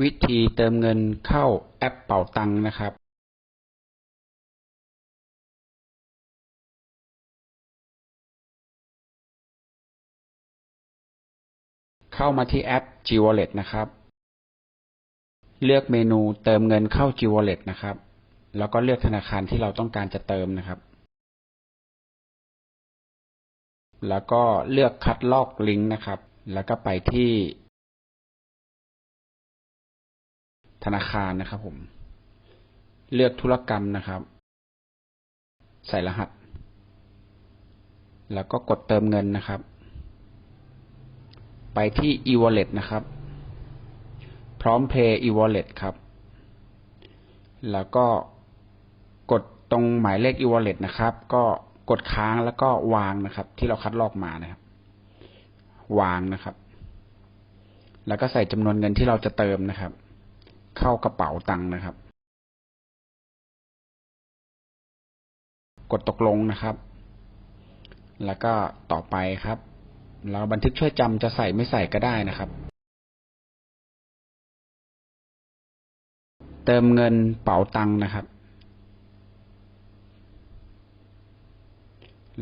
วิธีเติมเงินเข้าแอปเป่าตังค์นะครับเข้ามาที่แอป G Wallet นะครับ เลือกเมนูเติมเงินเข้า G Wallet นะครับ แล้วก็เลือกธนาคารที่เราต้องการจะเติมนะครับ แล้วก็เลือกคัดลอกลิงก์นะครับ แล้วก็ไปที่ ธนาคารนะครับ ผม เลือกธุรกรรมนะครับ ใส่รหัส แล้วก็กดเติมเงินนะครับ ไปที่ e-wallet นะครับ พร้อมเพย์ e-wallet ครับ แล้วก็กดตรงหมายเลข e-wallet นะครับ ก็กดค้างแล้วก็วางนะครับ ที่เราคัดลอกมานะครับ วางนะครับ แล้วก็ใส่จำนวนเงินที่เราจะเติมนะครับ เข้ากระเป๋าตังค์นะครับ กดตกลงนะครับ แล้วก็ต่อไปครับ เราบันทึกช่วยจำจะใส่ไม่ใส่ก็ได้นะครับ เติมเงินเป๋าตังค์นะครับ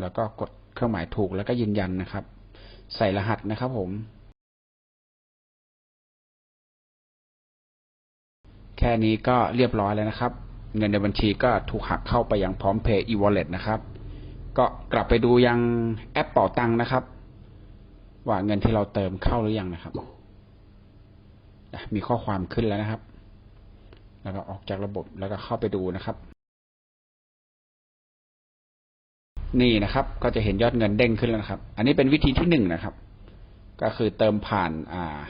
แล้วก็กดเครื่องหมายถูกแล้วก็ยืนยันนะครับ ใส่รหัสนะครับผม แค่นี้ก็เรียบร้อยแล้วนะครับ เงินในบัญชีก็ถูกหักเข้าไปยังพร้อมเพย์ e-wallet นะครับ ก็กลับไปดูยังแอปเป๋าตังนะครับ ว่าเงินที่เราเติมเข้าหรือยังนะครับ มีข้อความขึ้นแล้วนะครับ แล้วก็ออกจากระบบแล้วก็เข้าไปดูนะครับ นี่นะครับ ก็จะเห็นยอดเงินเด้งขึ้นแล้วนะครับ อันนี้เป็นวิธีที่หนึ่งนะครับ ก็คือเติมผ่านอ่า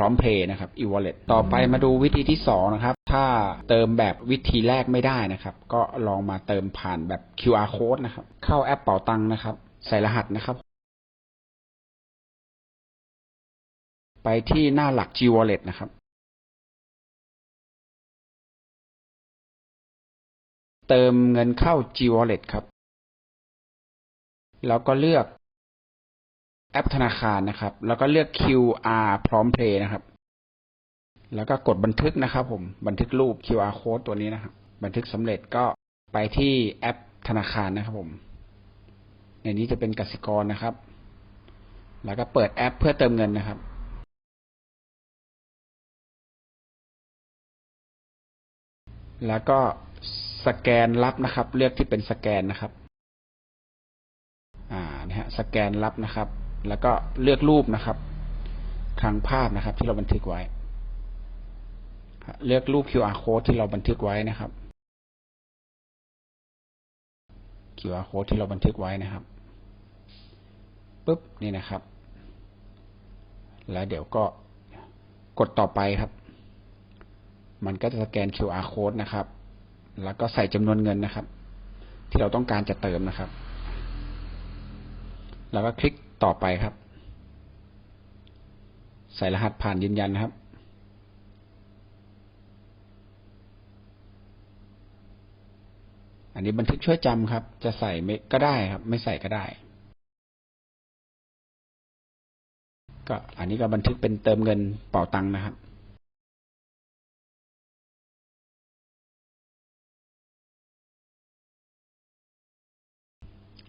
ร้อมเพย์นะครับ e-wallet ต่อไปมาดูวิธีที่สองนะครับ ถ้าเติมแบบวิธีแรกไม่ได้นะครับ ก็ลองมาเติมผ่านแบบ QR code นะครับ เข้าแอปเป๋าตังค์นะครับ ใส่รหัสนะครับ ไปที่หน้าหลัก G Wallet นะครับ เติมเงินเข้า G Wallet ครับ แล้วก็เลือก แอปธนาคารนะครับ แล้วก็เลือก QR พร้อมเพย์นะครับ แล้วก็กดบันทึกนะครับ ผม บันทึกรูป QR code ตัวนี้นะครับ บันทึกสำเร็จก็ไปที่แอปธนาคารนะครับ ผม ในนี้จะเป็นกสิกรนะครับ แล้วก็เปิดแอปเพื่อเติมเงินนะครับแล้วก็สแกนรับนะครับ เลือกที่เป็นสแกนนะครับ อ่านะฮะสแกนรับนะครับ แล้วก็เลือกรูปนะครับทางภาพนะครับ ที่เราบันทึกไว้ เลือกรูป QR code ที่เราบันทึกไว้นะครับ QR code ที่เราบันทึกไว้นะครับปุ๊บนี่นะครับ แล้วเดี๋ยวก็กดต่อไปครับ มันก็จะสแกน QR code นะครับ แล้วก็ใส่จำนวนเงินนะครับ ที่เราต้องการจะเติมนะครับ แล้วก็คลิก ต่อไปครับ ใส่รหัสผ่านยืนยันครับ อันนี้บันทึกช่วยจำครับ จะใส่ไม่ก็ได้ครับ ไม่ใส่ก็ได้ ก็อันนี้ก็บันทึกเป็นเติมเงินเป่าตังค์นะครับ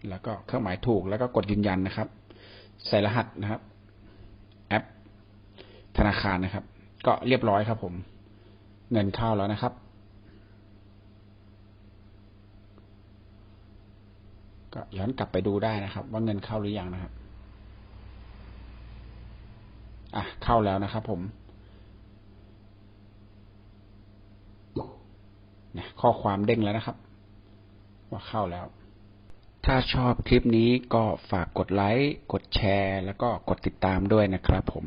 แล้วก็เครื่องหมายถูกแล้วก็กดยืนยันนะครับ ใส่รหัสนะครับ แอป ธนาคารนะครับ ก็เรียบร้อยครับผม เงินเข้าแล้วนะครับ ก็ย้อนกลับไปดูได้นะครับ ว่าเงินเข้าหรือยังนะครับอะเข้าแล้วนะครับผมนี่ยข้อความเด้งแล้วนะครับ ว่าเข้าแล้ว ถ้าชอบคลิปนี้ก็ฝากกดไลค์ กดแชร์ แล้วก็กดติดตามด้วยนะครับผม